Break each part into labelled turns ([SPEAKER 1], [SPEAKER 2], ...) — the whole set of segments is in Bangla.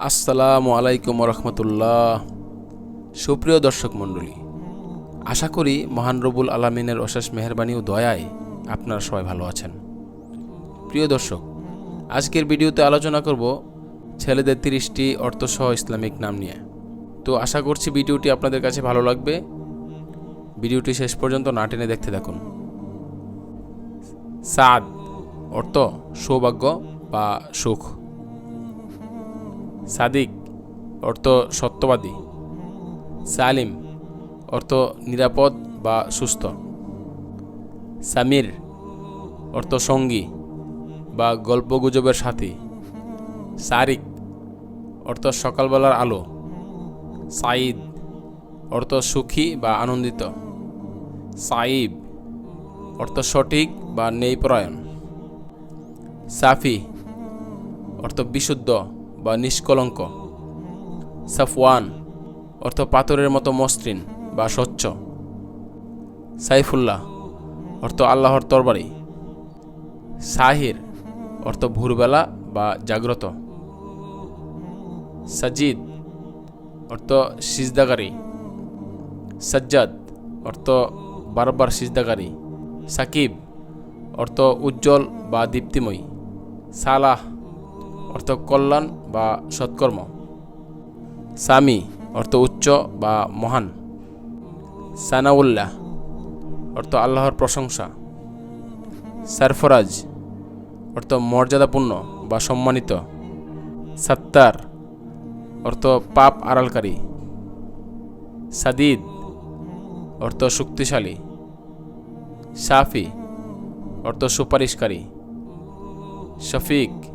[SPEAKER 1] আসসালামু আলাইকুম রহমতুল্লাহ সুপ্রিয় দর্শক মণ্ডলী, আশা করি মহান রবুল আলমিনের অশেষ মেহরবানি ও দয়ায় আপনারা সবাই ভালো আছেন। প্রিয় দর্শক, আজকের ভিডিওতে আলোচনা করব ছেলেদের তিরিশটি অর্থসহ ইসলামিক নাম নিয়ে। তো আশা করছি ভিডিওটি আপনাদের কাছে ভালো লাগবে। ভিডিওটি শেষ পর্যন্ত না টেনে দেখতে থাকুন। সাদ, অর্থ সৌভাগ্য বা সুখ। সাদিক, অর্থ সত্যবাদী। সালিম, অর্থ নিরাপদ বা সুস্থ। সামির, অর্থ সঙ্গী বা গল্পগুজবের সাথী। সারিক, অর্থ সকালবেলার আলো। সাইদ অর্থ সুখী বা আনন্দিত। সাইব অর্থ সঠিক বা নেইপরায়ণ সাফি, অর্থ বিশুদ্ধ। বা নিষ্কলঙ্ক। সাফওয়ান, অর্থ পাথরের মতো মসৃণ বা স্বচ্ছ। সাইফুল্লাহ, অর্থ আল্লাহর তরবারি। সাহির, অর্থ ভোরবেলা বা জাগ্রত। সাজিদ, অর্থ সিজদাকারী সাজ্জাদ, অর্থ বারবার সিজদাকারী সাকিব, অর্থ উজ্জ্বল বা দীপ্তিময়ী। সালাহ অর্থ কল্যাণ বা সৎকর্ম। সামি অর্থ উচ্চ বা মহান। সানাউল্লাহ, অর্থ আল্লাহর প্রশংসা। সারফরাজ, অর্থ মর্যাদাপূর্ণ বা সম্মানিত। সাত্তার, অর্থ পাপ আড়ালকারী। সাদিদ, অর্থ শক্তিশালী। সাফি, অর্থ সুপারিশকারী। শফিক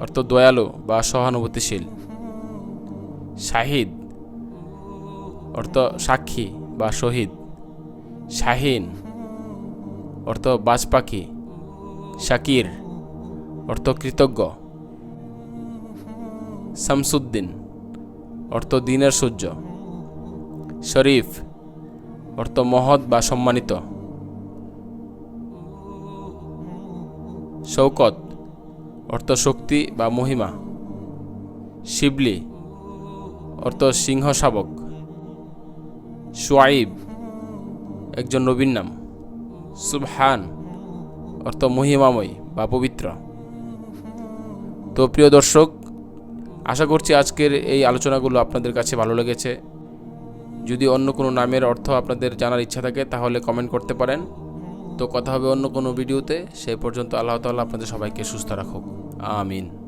[SPEAKER 1] অর্থ দয়ালু বা সহানুভূতিশীল। শাহিদ, অর্থ সাক্ষী বা শহীদ। শাহিন, অর্থ বাজ পাখি শাকির, অর্থ কৃতজ্ঞ। শামসুদ্দিন, অর্থ দিনের সূর্য। শরীফ, অর্থ মহৎ বা সম্মানিত। শৌকত অর্থ শক্তি বা মহিমা। শিবলি অর্থ সিংহ শাবক সোয়াইব, একজন নবীর নাম। সুবহান অর্থ মহিমাময় বা পবিত্র। তো প্রিয় দর্শক, আশা করছি আজকের এই আলোচনাগুলো আপনাদের কাছে ভালো লেগেছে। যদি অন্য কোনো নামের অর্থ আপনাদের জানার ইচ্ছা থাকে, তাহলে কমেন্ট করতে পারেন। তো কথা হবে অন্য কোনো ভিডিওতে। সেই পর্যন্ত আল্লাহ তাল্লাহ আপনাদের সবাইকে সুস্থ রাখুক। আমিন।